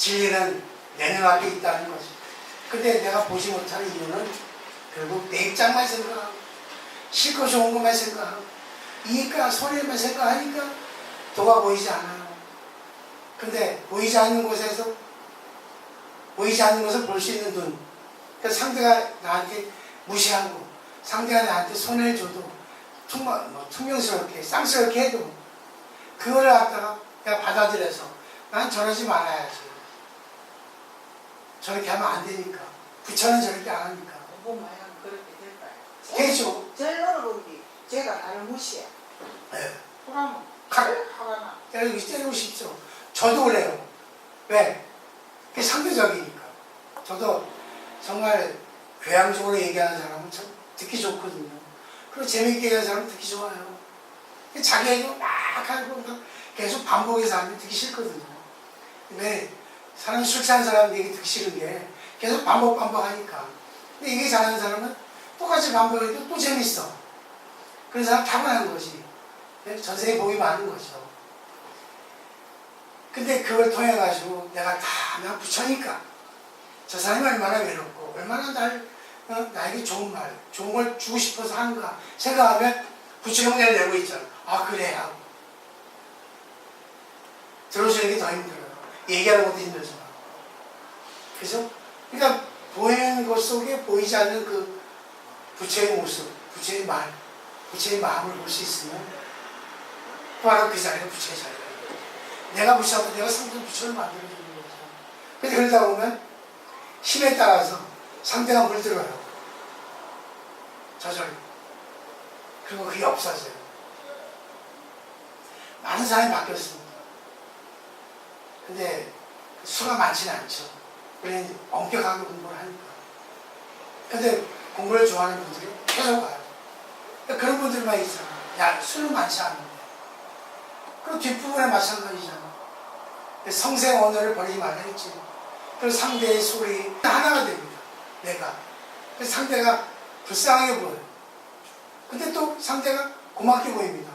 진리는 내 눈앞에 있다는 거지. 근데 내가 보지 못하는 이유는 결국 내 입장만 생각하고 싫고 좋은 것만 생각하고 이익과 손해만 생각하니까 도가 보이지 않아요. 근데 보이지 않는 곳에서 보이지 않는 것을 볼 수 있는 눈. 그러니까 상대가 나한테 무시하고 상대가 나한테 손해를 줘도 퉁, 뭐, 퉁명스럽게 쌍스럽게 해도 그거를 갖다가 내가 받아들여서 난 저러지 말아야지. 저렇게 하면 안 되니까. 부처는 저렇게 안 하니까. 공부 많이 하면 그렇게 될까요? 되죠. 제일 어려운 게 제가 나를 무시해. 네. 그러면 칼. 화가 나. 때리고, 때리고 싶죠. 저도 그래요. 왜? 그게 상대적이니까. 저도 정말 교양적으로 얘기하는 사람은 참 듣기 좋거든요. 그리고 재밌게 얘기하는 사람은 듣기 좋아요. 자기 얘기 막 하고 막 계속 반복해서 하면 듣기 싫거든요. 왜? 사람이 술 취한 사람 얘기 듣기 싫은 게 계속 반복 반복하니까. 근데 얘기 잘하는 사람은 똑같이 반복해도 또 재밌어. 그런 사람 타고나는 거지. 전생에 복이 많은 거죠. 근데 그걸 통해 가지고 내가 다 내가 부처니까 저 사람이 얼마나 외롭고 얼마나 날 어, 나에게 좋은 말, 좋은 걸 주고 싶어서 하는가 생각하면 부처 흉내를 내고 있잖아. 아 그래 하고 들어주는 게 더 힘들어요. 얘기하는 것도 힘들잖아. 그죠? 그러니까 보이는 것 속에 보이지 않는 그 부처의 모습, 부처의 말, 부처의 마음을 볼 수 있으면 바로 그 자리가 부처의 자리예요. 내가 부처하고 내가 상대 부처를 만들어주는 거죠. 근데 그러다 보면 힘에 따라서 상대가 물들어요. 저절로. 그리고 그게 없어져요. 많은 사람이 바뀌었습니다. 근데 수가 많지는 않죠. 우리는 엄격하게 공부를 하니까. 근데 공부를 좋아하는 분들이 계속 와요. 그런 분들만 있잖아. 야, 수는 많지 않은데. 그리고 뒷부분에 마찬가지잖아. 성생 언어를 버리지 말라 했지. 그리고 상대의 소리 하나가 됩니다. 내가. 그래서 상대가 불쌍하게 보여요. 근데 또 상대가 고맙게 보입니다.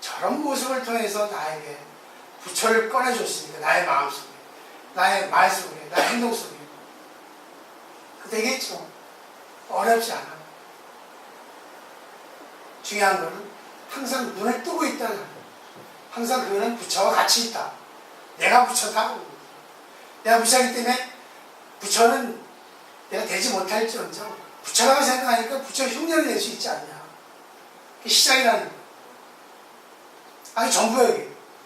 저런 모습을 통해서 나에게 부처를 꺼내줬으니까 나의 마음 속에, 나의 말 속에, 나의 행동 속에. 그 되겠죠. 어렵지 않아. 중요한 거는 항상 눈을 뜨고 있다는 거예요. 항상 그거는 부처와 같이 있다. 내가 부처다. 내가 부처이기 때문에 부처는 내가 되지 못할지언정 부처라고 생각하니까 부처 흉내를 낼 수 있지 않냐. 그게 시작이라는 거야. 아니 전부야 이게.